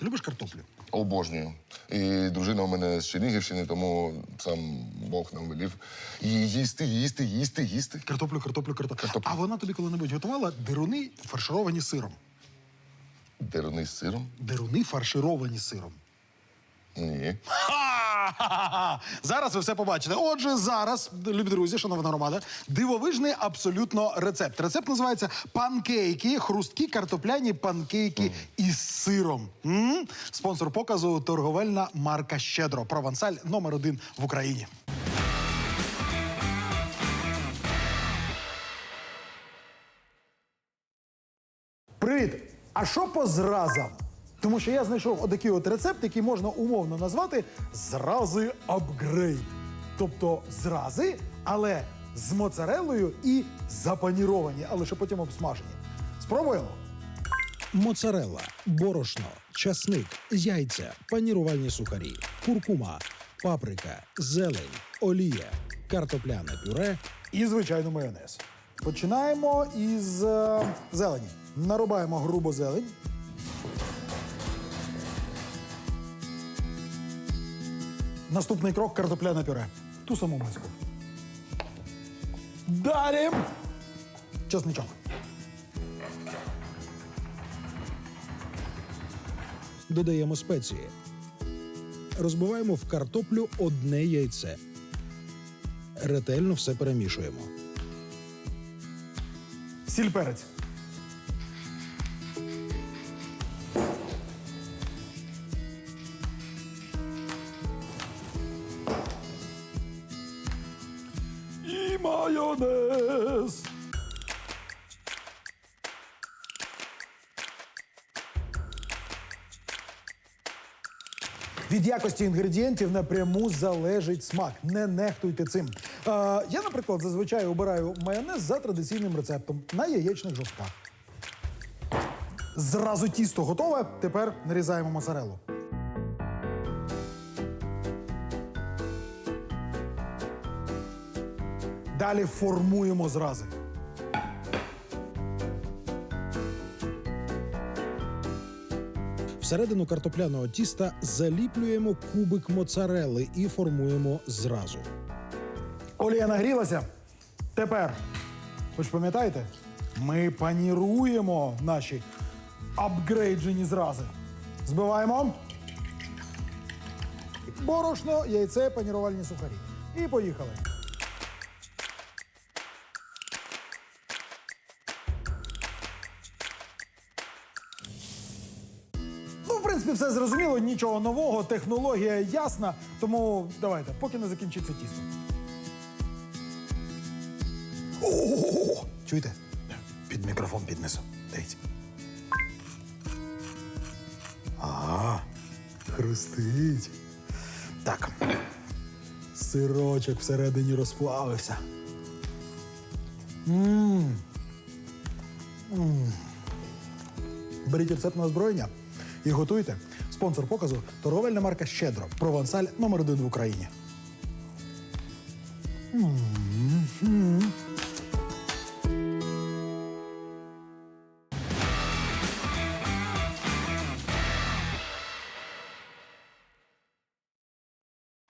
Ти любиш картоплю? Обожнюю. І дружина у мене з Чернігівщини, тому сам Бог нам велів її їсти, їсти, їсти, їсти. Картоплю, картоплю, картоплю. Картоплю. А вона тобі коли-небудь готувала деруни, фаршировані сиром. Деруни з сиром? Деруни фаршировані сиром. Ні. Ха-ха-ха! Зараз ви все побачите. Отже, зараз, любі друзі, шановна громада, дивовижний абсолютно рецепт. Рецепт називається панкейки, хрусткі картопляні панкейки із сиром. м Спонсор показу торговельна марка Щедро. Провансаль номер один в Україні. Привіт! А що по зразам? Тому що я знайшов отакий от рецепт, який можна умовно назвати зрази апгрейд. Тобто зрази, але з моцарелою і запаніровані, а лише потім обсмажені. Спробуємо. Моцарелла, борошно, часник, яйця, панірувальні сухарі, куркума, паприка, зелень, олія, картопляне пюре, І, звичайно, майонез. Починаємо із е, зелені. Нарубаємо грубо зелень. Наступний крок картопляне пюре. Ту саму миску. Далі. Чесничок. додаємо спеції. Розбиваємо в картоплю одне яйце. Ретельно все перемішуємо. Сіль перець. Майонез. Від якості інгредієнтів напряму залежить смак. Не нехтуйте цим. Е, я, наприклад, зазвичай обираю майонез за традиційним рецептом на яєчних жовтках. Зразу тісто готове. Тепер нарізаємо моцарелу. Далі формуємо зрази. Всередину картопляного тіста заліплюємо кубик моцарели і формуємо зразу. Олія нагрілася. Тепер, ви ж пам'ятаєте, ми паніруємо наші апгрейджені зрази. Збиваємо. Борошно, яйце, панірувальні сухарі. І поїхали. Принципі, все зрозуміло, нічого нового, технологія ясна. Тому давайте, поки не закінчиться тісто. О, чуєте? Під мікрофон піднесу. Дивіться. А, хрустить. Так. Сирочок всередині розплавився. М. М. Беріть рецепт на озброєння і готуйте. Спонсор показу торговельна марка Щедро. Провансаль номер один в Україні. Mm-hmm.